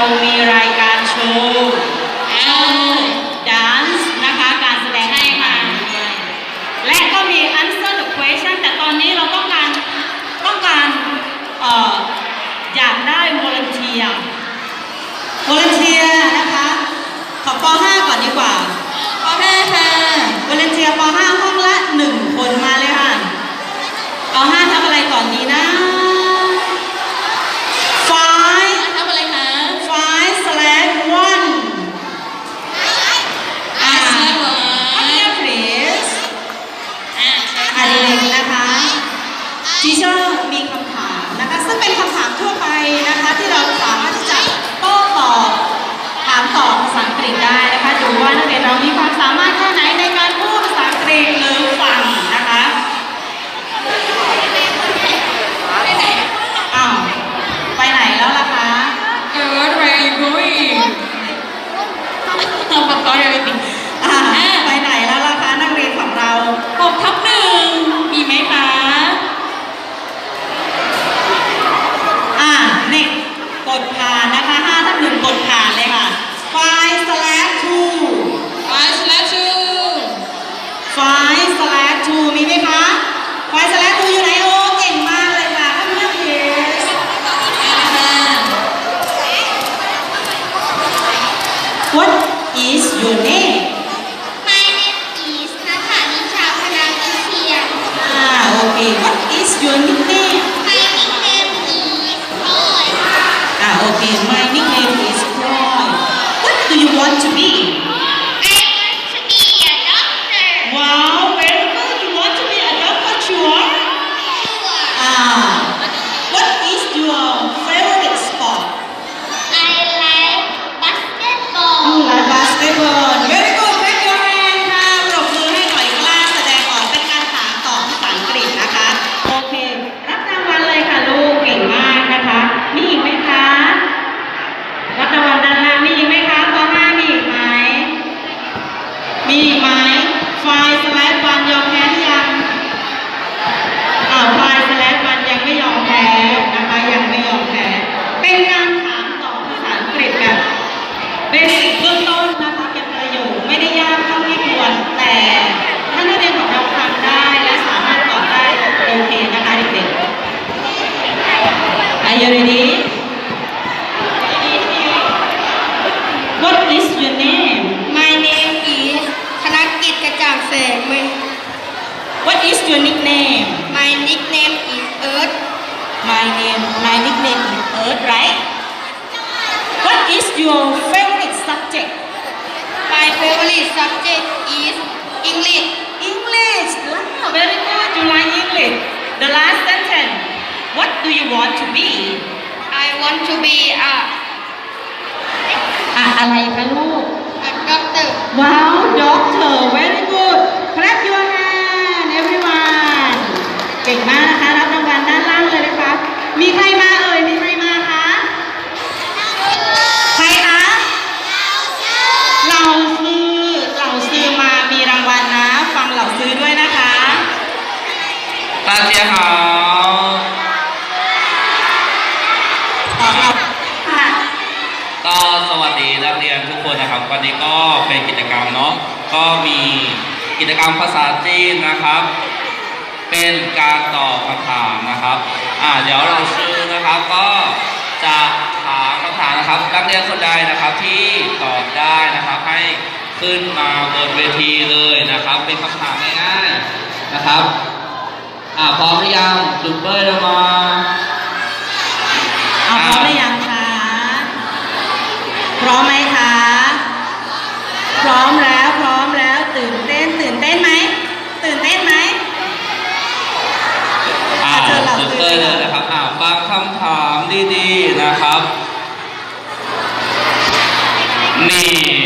เรามีรายการโชว์ ทีเชอร์มีคำถามนะคะ ซึ่งเป็นคำถามทั่วไปนะคะ ที่เราสามารถที่จะโต้ตอบถามตอบภาษาอังกฤษได้นะคะดูว่านักเรียนเรามีความสามารถแค่ไหนในการพูดภาษาอังกฤษหรือฟังนะคะอ้าวไปไหนแล้วล่ะคะเอิร์ธ where are you going เราบอกก่อนเลยจริง อ่าไปไหนแล้วล่ะคะนักเรียนของเรา หกทับหนึ่งมีไหมคะ อ่านี่กดผ่านนะคะ5ทับ1กดผ่านเลยค่ะ five slash two five slash two five slash two มีไหมคะ five slash two อยู่ไหนโอ้เก่งมากเลยค่ะข้างหน้าเพจ ค่ะ What is your name My name is นัทธานิชาพนังวิเชียรอ่าโอเค What is your nickname My nickname is Roy อ่าโอเค My nickname is Roy What do you want to be I want to be a doctor Wow very good You want to be a doctor sure Sure. อ่ Are you ready What is your name My name is ธนกิจกระจ่างแสง My What is your nickname My nickname is Earth My name My nickname is Earth right What is your favorite subject My favorite subject is English English wow, very good you like English The last sentence What do you want to be I want to be a อะอะไรคะลูก a doctor ว้าว doctor very good clap your hand everyone เก่งมากนะคะ รับรางวัลด้านล่างเลยนะคะ มีใครมาเอ่ย มีใครมาคะ ใครคะ เหล่าซื้อ เหล่าซื้อมามีรางวัลนะ ฟังเหล่าซื้อด้วยนะคะ 大家好， วันนี้ก็เป็นกิจกรรมเนาะก็มีกิจกรรมภาษาจีนนะครับ เป็นการตอบคำถามนะครับอ่าเดี๋ยวเราซื้อนะครับก็จะถามคำถามนะครับนักเรียนคนใดนะครับที่ตอบได้นะครับให้ขึ้นมาบนเวทีเลยนะครับ เป็นคำถามง่ายๆนะครับอ่าพร้อมหรือยังจุดเบอร์เรามาเอาพร้อมหรือยังคะพร้อมไหมคะ พร้อมแล้ว พร้อมแล้ว ตื่นเต้น ตื่นเต้นไหม ตื่นเต้นไหมอ่าตื่นเต้นเลยนะครับอ่าฟังคำถามดีๆนะครับ นี่